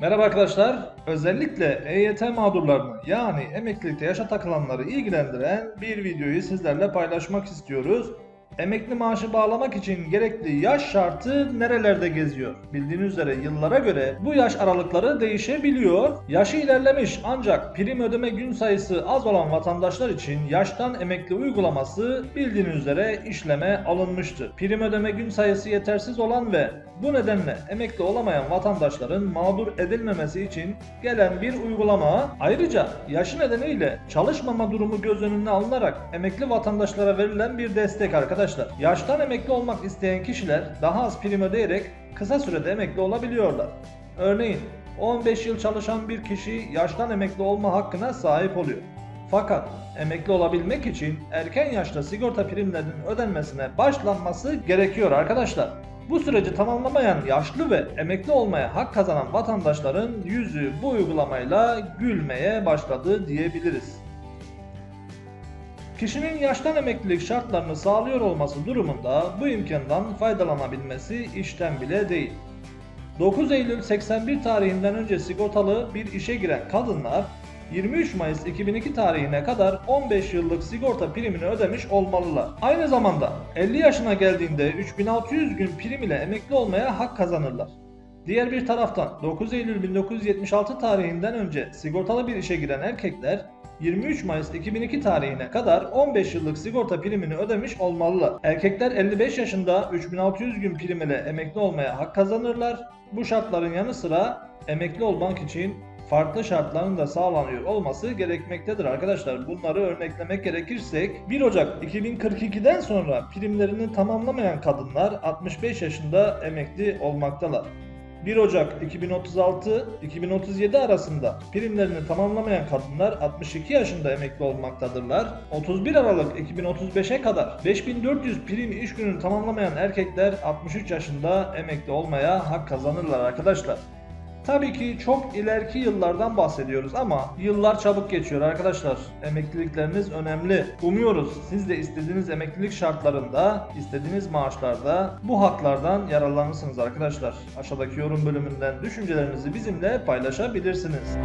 Merhaba arkadaşlar. Özellikle EYT mağdurlarını yani emeklilikte yaşa takılanları ilgilendiren bir videoyu sizlerle paylaşmak istiyoruz. Emekli maaşı bağlamak için gerekli yaş şartı nerelerde geziyor? Bildiğiniz üzere yıllara göre bu yaş aralıkları değişebiliyor. Yaşı ilerlemiş ancak prim ödeme gün sayısı az olan vatandaşlar için yaştan emekli uygulaması bildiğiniz üzere işleme alınmıştı. Prim ödeme gün sayısı yetersiz olan ve bu nedenle emekli olamayan vatandaşların mağdur edilmemesi için gelen bir uygulama ayrıca yaşı nedeniyle çalışmama durumu göz önüne alınarak emekli vatandaşlara verilen bir destek arkadaşlar. Yaştan emekli olmak isteyen kişiler daha az prim ödeyerek kısa sürede emekli olabiliyorlar. Örneğin 15 yıl çalışan bir kişi yaştan emekli olma hakkına sahip oluyor. Fakat emekli olabilmek için erken yaşta sigorta primlerinin ödenmesine başlanması gerekiyor arkadaşlar. Bu süreci tamamlamayan yaşlı ve emekli olmaya hak kazanan vatandaşların yüzü bu uygulamayla gülmeye başladı diyebiliriz. Kişinin yaştan emeklilik şartlarını sağlıyor olması durumunda bu imkandan faydalanabilmesi işten bile değil. 9 Eylül 81 tarihinden önce sigortalı bir işe giren kadınlar 23 Mayıs 2002 tarihine kadar 15 yıllık sigorta primini ödemiş olmalılar. Aynı zamanda 50 yaşına geldiğinde 3600 gün prim ile emekli olmaya hak kazanırlar. Diğer bir taraftan 9 Eylül 1976 tarihinden önce sigortalı bir işe giren erkekler 23 Mayıs 2002 tarihine kadar 15 yıllık sigorta primini ödemiş olmalılar. Erkekler 55 yaşında 3600 gün prim ile emekli olmaya hak kazanırlar. Bu şartların yanı sıra emekli olmak için farklı şartların da sağlanıyor olması gerekmektedir arkadaşlar. Bunları örneklemek gerekirsek 1 Ocak 2042'den sonra primlerini tamamlamayan kadınlar 65 yaşında emekli olmaktalar. 1 Ocak 2036-2037 arasında primlerini tamamlamayan kadınlar 62 yaşında emekli olmaktadırlar. 31 Aralık 2035'e kadar 5400 prim iş gününü tamamlamayan erkekler 63 yaşında emekli olmaya hak kazanırlar arkadaşlar. Tabii ki çok ileriki yıllardan bahsediyoruz ama yıllar çabuk geçiyor arkadaşlar. Emeklilikleriniz önemli. Umuyoruz siz de istediğiniz emeklilik şartlarında, istediğiniz maaşlarda bu haklardan yararlanırsınız arkadaşlar. Aşağıdaki yorum bölümünden düşüncelerinizi bizimle paylaşabilirsiniz.